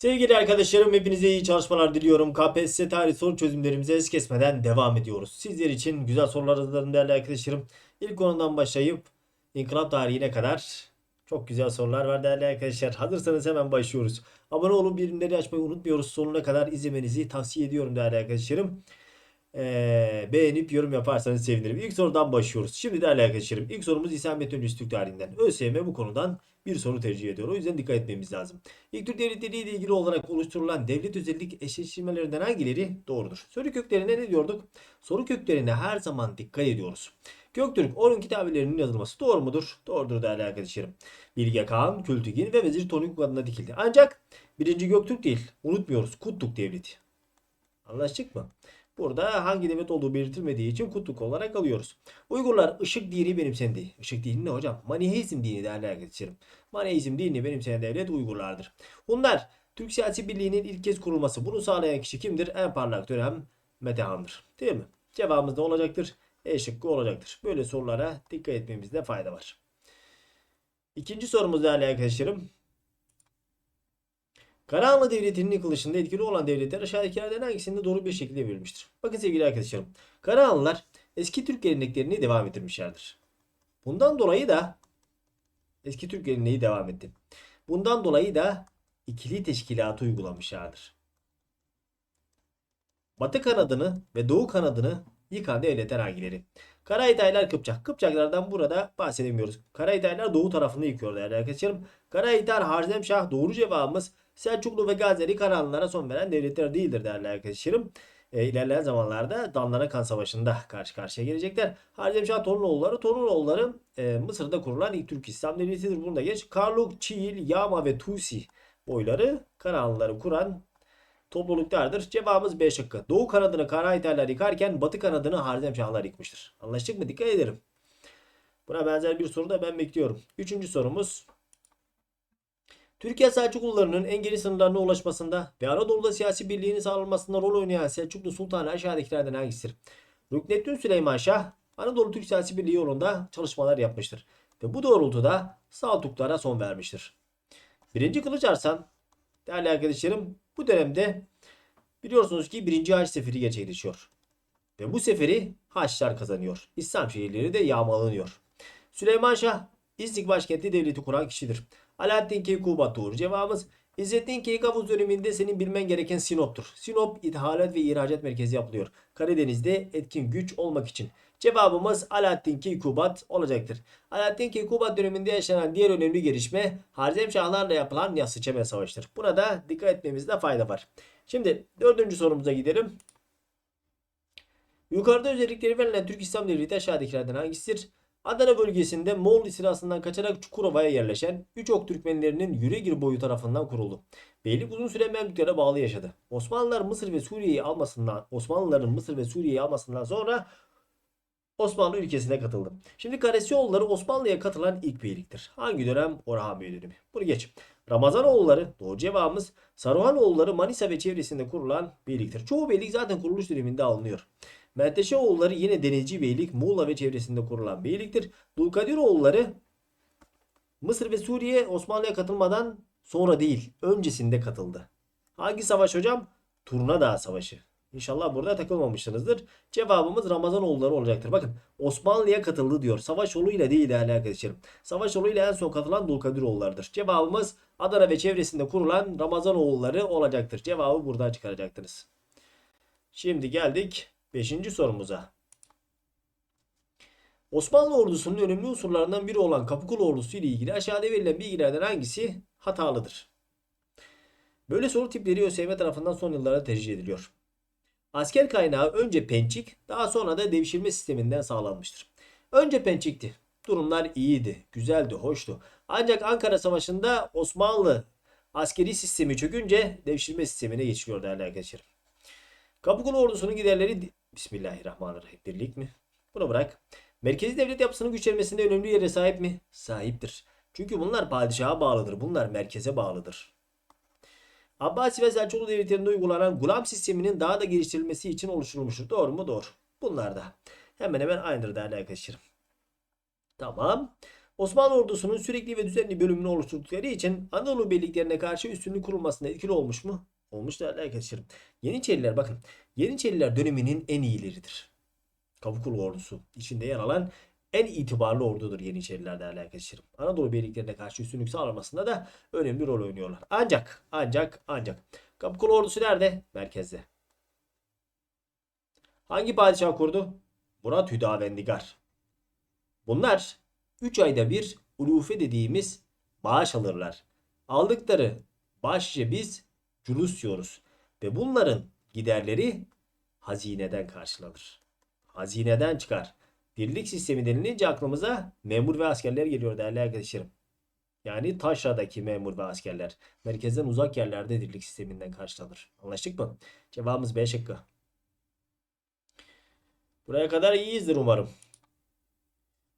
Sevgili arkadaşlarım hepinize iyi çalışmalar diliyorum. KPSS tarih soru çözümlerimize es kesmeden devam ediyoruz. Sizler için güzel sorular hazırladım değerli arkadaşlarım. İlk konudan başlayıp inkılap tarihine kadar çok güzel sorular var değerli arkadaşlar. Hazırsanız hemen başlıyoruz. Abone olup bildirimleri açmayı unutmuyoruz. Sonuna kadar izlemenizi tavsiye ediyorum değerli arkadaşlarım. Ee, beğenip yorum yaparsanız sevinirim. İlk sorudan başlıyoruz. Şimdi değerli arkadaşlarım ilk sorumuz İslamiyet öncesi Türk tarihinden. ÖSYM bu konudan bir soru tercih ediyor. O yüzden dikkat etmemiz lazım. İlk Türk devletleri ile ilgili olarak oluşturulan devlet özellik eşleştirmelerinden hangileri doğrudur? Soru köklerine ne diyorduk? Soru köklerine her zaman dikkat ediyoruz. Göktürk onun kitabelerinin yazılması doğru mudur? Doğrudur değerli arkadaşlarım. Bilge Kağan, Kültügin ve Vezir Tonik adına dikildi. Ancak birinci Göktürk değil. Unutmuyoruz. Kutluk Devleti. Anlaştık mı? Burada hangi devlet olduğu belirtilmediği için kutluk olarak alıyoruz. Uygurlar ışık dini benimsendi. Işık dini ne hocam? Maniheizm dini değerli arkadaşlarım. Maniheizm dinini benimseyen devlet Uygurlardır. Bunlar Türk siyasi birliğinin ilk kez kurulması. Bunu sağlayan kişi kimdir? En parlak dönem Metehan'dır. Değil mi? Cevabımız da olacaktır. E şıkkı olacaktır. Böyle sorulara dikkat etmemizde fayda var. İkinci sorumuz değerli arkadaşlarım. Karahanlı Devleti'nin yıkılışında etkili olan devletler aşağıdakilerden hangisinde doğru bir şekilde verilmiştir? Bakın sevgili arkadaşlarım. Karahanlılar eski Türk geleneklerini devam ettirmişlerdir. Bundan dolayı da eski Türk geleneği devam etti. Bundan dolayı da ikili teşkilatı uygulamışlardır. Batı kanadını ve Doğu kanadını yıkan devletler hangileri? Karahitaylar Kıpçak. Kıpçaklardan burada bahsedemiyoruz. Karahitaylar doğu tarafını yıkıyor değerli arkadaşlarım. Karahitay, Harzemşah doğru cevabımız Selçuklu ve Gazeri Karahanlılara son veren devletler değildir değerli arkadaşlarım. E, ilerleyen zamanlarda Danlara Kan Savaşı'nda karşı karşıya gelecekler. Harzemşah Torunoğulları, Torunoğulları e, Mısır'da kurulan ilk Türk İslam devletidir. Bunu da geç. Karluk, Çiğil, Yama ve Tusi boyları Karahanlıları kuran topluluklardır. Cevabımız B şıkkı. Doğu kanadını Karahitaylar yıkarken batı kanadını Harzemşahlar yıkmıştır. Anlaştık mı? Dikkat ederim. Buna benzer bir soru da ben bekliyorum. Üçüncü sorumuz. Türkiye Selçuklularının en geniş sınırlarına ulaşmasında ve Anadolu'da siyasi birliğini sağlanmasında rol oynayan Selçuklu Sultanı aşağıdakilerden hangisidir? Rükneddin Süleyman Şah Anadolu Türk Siyasi Birliği yolunda çalışmalar yapmıştır. Ve bu doğrultuda Saltuklara son vermiştir. Birinci Kılıç Arslan değerli arkadaşlarım bu dönemde biliyorsunuz ki birinci Haç Seferi gerçekleşiyor. Ve bu seferi Haçlar kazanıyor. İslam şehirleri de yağmalanıyor. Süleyman Şah İznik başkenti devleti kuran kişidir. Alaaddin Keykubat doğru cevabımız. İzzettin Keykavuz döneminde senin bilmen gereken Sinop'tur. Sinop ithalat ve ihracat merkezi yapılıyor. Karadeniz'de etkin güç olmak için. Cevabımız Alaaddin Keykubat olacaktır. Alaaddin Keykubat döneminde yaşanan diğer önemli gelişme Harzemşahlarla yapılan Yassıçeme Savaşı'dır. Buna da dikkat etmemizde fayda var. Şimdi dördüncü sorumuza gidelim. Yukarıda özellikleri verilen Türk İslam Devleti aşağıdakilerden hangisidir? Adana bölgesinde Moğol istilasından kaçarak Çukurova'ya yerleşen 3 ok Türkmenlerinin Yüregir boyu tarafından kuruldu. Beylik uzun süre Memlüklere bağlı yaşadı. Osmanlılar Mısır ve Suriye'yi almasından, Osmanlıların Mısır ve Suriye'yi almasından sonra Osmanlı ülkesine katıldı. Şimdi Karesioğulları Osmanlı'ya katılan ilk beyliktir. Hangi dönem? Orhan dönemi. Bunu geç. Ramazanoğulları doğru cevabımız Saruhanoğulları Manisa ve çevresinde kurulan beyliktir. Çoğu beylik zaten kuruluş döneminde alınıyor. Menteşeoğulları yine denizci beylik Muğla ve çevresinde kurulan beyliktir. Dulkadiroğulları Mısır ve Suriye Osmanlı'ya katılmadan sonra değil öncesinde katıldı. Hangi savaş hocam? Turnadağ Savaşı. İnşallah burada takılmamışsınızdır. Cevabımız Ramazanoğulları olacaktır. Bakın Osmanlı'ya katıldı diyor. Savaş yoluyla değil değerli arkadaşlarım. Savaş yoluyla en son katılan Dulkadiroğullarıdır. Cevabımız Adana ve çevresinde kurulan Ramazanoğulları olacaktır. Cevabı buradan çıkaracaktınız. Şimdi geldik 5. sorumuza. Osmanlı ordusunun önemli unsurlarından biri olan Kapıkulu ordusu ile ilgili aşağıda verilen bilgilerden hangisi hatalıdır? Böyle soru tipleri ÖSYM tarafından son yıllarda tercih ediliyor. Asker kaynağı önce pençik, daha sonra da devşirme sisteminden sağlanmıştır. Önce pençikti. Durumlar iyiydi, güzeldi, hoştu. Ancak Ankara Savaşı'nda Osmanlı askeri sistemi çökünce devşirme sistemine geçiliyor değerli arkadaşlar. Kapıkulu ordusunun giderleri Bismillahirrahmanirrahim. Birlik mi? Bunu bırak. Merkezi devlet yapısının güçlenmesinde önemli yere sahip mi? Sahiptir. Çünkü bunlar padişaha bağlıdır. Bunlar merkeze bağlıdır. Abbasi ve Selçuklu devletlerinde uygulanan gulam sisteminin daha da geliştirilmesi için oluşturulmuştur. Doğru mu? Doğru. Bunlar da hemen hemen aynıdır değerli arkadaşlarım. Tamam. Osmanlı ordusunun sürekli ve düzenli bölümünü oluşturdukları için Anadolu birliklerine karşı üstünlük kurulmasında etkili olmuş mu? Olmuş değerli arkadaşlarım. Yeniçeriler bakın. Yeniçeriler döneminin en iyileridir. Kavuklu ordusu içinde yer alan en itibarlı ordudur Yeniçeriler değerli arkadaşlarım. Anadolu birliklerine karşı üstünlük sağlamasında da önemli rol oynuyorlar. Ancak, ancak, ancak. Kavuklu ordusu nerede? Merkezde. Hangi padişah kurdu? Murat Hüdavendigar. Bunlar 3 ayda bir ulufe dediğimiz bağış alırlar. Aldıkları bağışça biz culus diyoruz. Ve bunların giderleri hazineden karşılanır. Hazineden çıkar. Dirlik sistemi denilince aklımıza memur ve askerler geliyor değerli arkadaşlarım. Yani taşradaki memur ve askerler. Merkezden uzak yerlerde dirlik sisteminden karşılanır. Anlaştık mı? Cevabımız B şıkkı. Buraya kadar iyiyizdir umarım.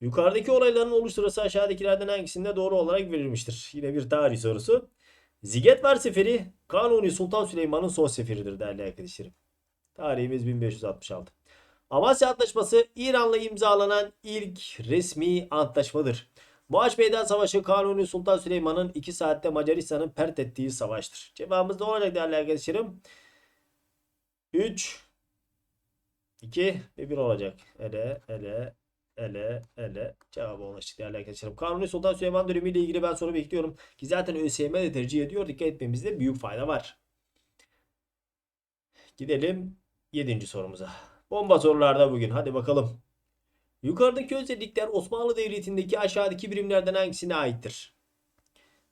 Yukarıdaki olayların oluş sırası aşağıdakilerden hangisinde doğru olarak verilmiştir? Yine bir tarih sorusu. Zigetvar Seferi Kanuni Sultan Süleyman'ın son seferidir değerli arkadaşlarım. Tarihimiz 1566. Amasya Antlaşması İran'la imzalanan ilk resmi antlaşmadır. Boğaç Meydan Savaşı Kanuni Sultan Süleyman'ın 2 saatte Macaristan'ın pert ettiği savaştır. Cevabımız ne olacak değerli arkadaşlarım? 3 2 ve 1 olacak. Ele, ele, ele, ele. Cevabı ulaştık değerli arkadaşlarım. Kanuni Sultan Süleyman dönemiyle ilgili ben soru bekliyorum. Ki zaten ÖSYM de tercih ediyor. Dikkat etmemizde büyük fayda var. Gidelim 7. sorumuza. Bomba sorularda bugün. Hadi bakalım. Yukarıdaki özellikler Osmanlı Devleti'ndeki aşağıdaki birimlerden hangisine aittir?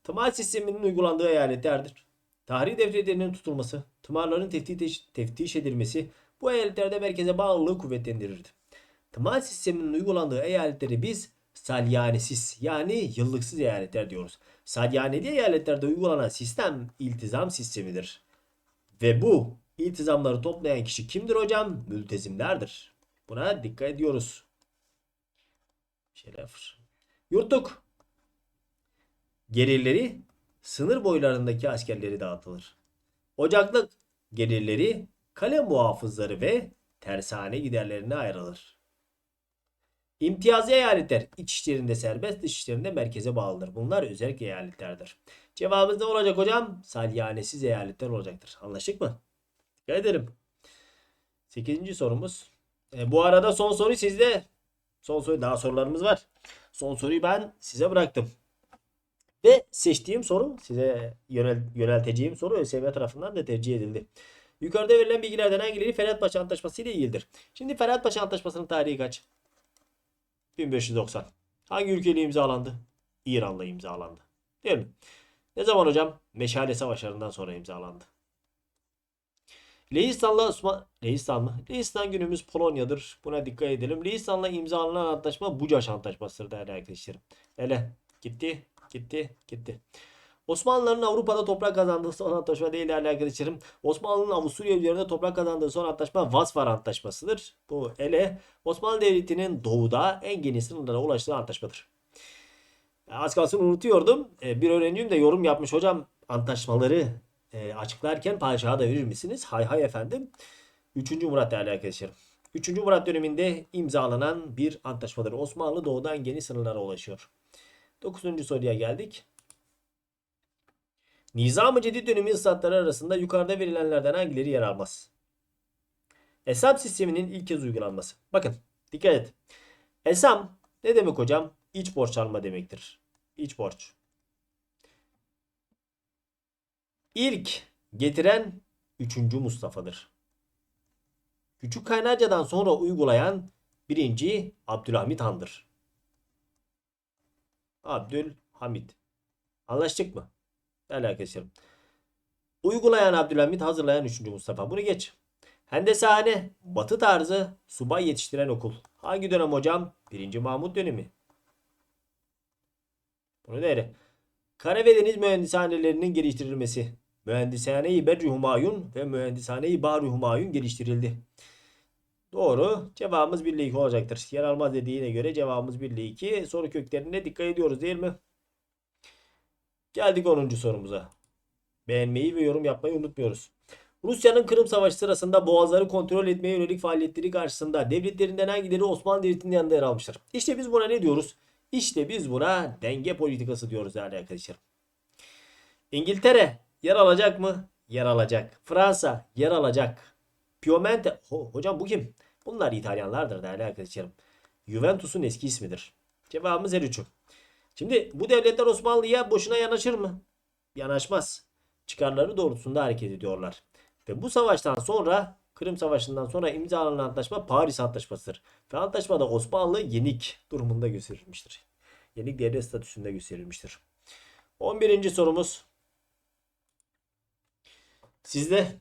Tımar sisteminin uygulandığı eyaletlerdir. Tarih defterlerinin tutulması, tımarların teftiş, teftiş edilmesi bu eyaletlerde merkeze bağlılığı kuvvetlendirirdi. Tımar sisteminin uygulandığı eyaletleri biz salyanesiz yani yıllıksız eyaletler diyoruz. Salyaneli eyaletlerde uygulanan sistem iltizam sistemidir. Ve bu iltizamları toplayan kişi kimdir hocam? Mültezimlerdir. Buna dikkat ediyoruz. Şeref. Yurtluk. Gelirleri sınır boylarındaki askerleri dağıtılır. Ocaklık gelirleri kale muhafızları ve tersane giderlerine ayrılır. İmtiyazlı eyaletler iç işlerinde serbest, dış işlerinde merkeze bağlıdır. Bunlar özel eyaletlerdir. Cevabımız ne olacak hocam? Salyanesiz eyaletler olacaktır. Anlaştık mı? Dikkat edelim. 8. sorumuz. E, bu arada son soru sizde. Son soru daha sorularımız var. Son soruyu ben size bıraktım. Ve seçtiğim soru size yönel, yönelteceğim soru ÖSYM tarafından da tercih edildi. Yukarıda verilen bilgilerden hangileri Ferhatpaşa Antlaşması ile ilgilidir? Şimdi Ferhatpaşa Antlaşması'nın tarihi kaç? 1590. Hangi ülkeyle imzalandı? İran'la imzalandı. Değil mi? Ne zaman hocam? Meşale Savaşları'ndan sonra imzalandı. Leistan'la Osman... Leistan mı? Leistan günümüz Polonya'dır. Buna dikkat edelim. Leistan'la imzalanan antlaşma Bucaş Antlaşması'dır değerli arkadaşlarım. Hele gitti, gitti, gitti. Osmanlıların Avrupa'da toprak kazandığı son antlaşma değil değerli arkadaşlarım. Osmanlı'nın Avusturya üzerinde toprak kazandığı son antlaşma Vasvar Antlaşması'dır. Bu ele Osmanlı Devleti'nin doğuda en geniş sınırlara ulaştığı antlaşmadır. Az kalsın unutuyordum. Ee, Bir öğrencim de yorum yapmış hocam antlaşmaları e, açıklarken padişaha da verir misiniz? Hay hay efendim. 3. Murat değerli arkadaşlarım. 3. Murat döneminde imzalanan bir antlaşmadır. Osmanlı doğudan geniş sınırlara ulaşıyor. 9. soruya geldik. Nizam-ı Cedid dönemi ıslahatları arasında yukarıda verilenlerden hangileri yer almaz? Esam sisteminin ilk kez uygulanması. Bakın dikkat et. Esam ne demek hocam? İç borç alma demektir. İç borç. İlk getiren 3. Mustafa'dır. Küçük Kaynarca'dan sonra uygulayan 1. Abdülhamit Han'dır. Abdülhamit. Anlaştık mı? Değerli arkadaşlarım. Uygulayan Abdülhamit, hazırlayan 3. Mustafa. Bunu geç. Hendesehane, batı tarzı subay yetiştiren okul. Hangi dönem hocam? 1. Mahmut dönemi. Bunu değeri. Kara ve deniz mühendishanelerinin geliştirilmesi. Mühendishane-i Berri Humayun ve Mühendishane-i Bahri Humayun geliştirildi. Doğru. Cevabımız 1 ile 2 olacaktır. Yer almaz dediğine göre cevabımız 1 ile 2. Soru köklerine dikkat ediyoruz değil mi? Geldik 10. sorumuza. Beğenmeyi ve yorum yapmayı unutmuyoruz. Rusya'nın Kırım Savaşı sırasında boğazları kontrol etmeye yönelik faaliyetleri karşısında devletlerinden hangileri Osmanlı Devleti'nin yanında yer almıştır? İşte biz buna ne diyoruz? İşte biz buna denge politikası diyoruz değerli arkadaşlarım. İngiltere yer alacak mı? Yer alacak. Fransa yer alacak. Piemonte. Ho- hocam bu kim? Bunlar İtalyanlardır değerli arkadaşlarım. Juventus'un eski ismidir. Cevabımız her üçü. Şimdi bu devletler Osmanlı'ya boşuna yanaşır mı? Yanaşmaz. Çıkarları doğrultusunda hareket ediyorlar. Ve bu savaştan sonra Kırım Savaşı'ndan sonra imzalanan antlaşma Paris Antlaşması'dır. Ve antlaşmada Osmanlı yenik durumunda gösterilmiştir. Yenik devlet statüsünde gösterilmiştir. 11. sorumuz. Sizde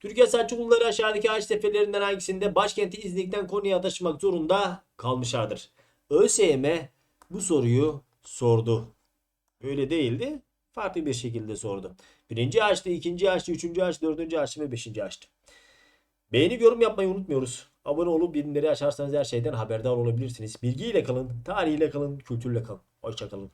Türkiye Selçukluları aşağıdaki haç seferlerinden hangisinde başkenti İznik'ten Konya'ya taşımak zorunda kalmışlardır? ÖSYM bu soruyu sordu. Öyle değildi. Farklı bir şekilde sordu. Birinci açtı, ikinci açtı, üçüncü açtı, dördüncü açtı ve beşinci açtı. Beğeni yorum yapmayı unutmuyoruz. Abone olup bildirimleri açarsanız her şeyden haberdar olabilirsiniz. Bilgiyle kalın, tarihiyle kalın, kültürle kalın. Hoşçakalın.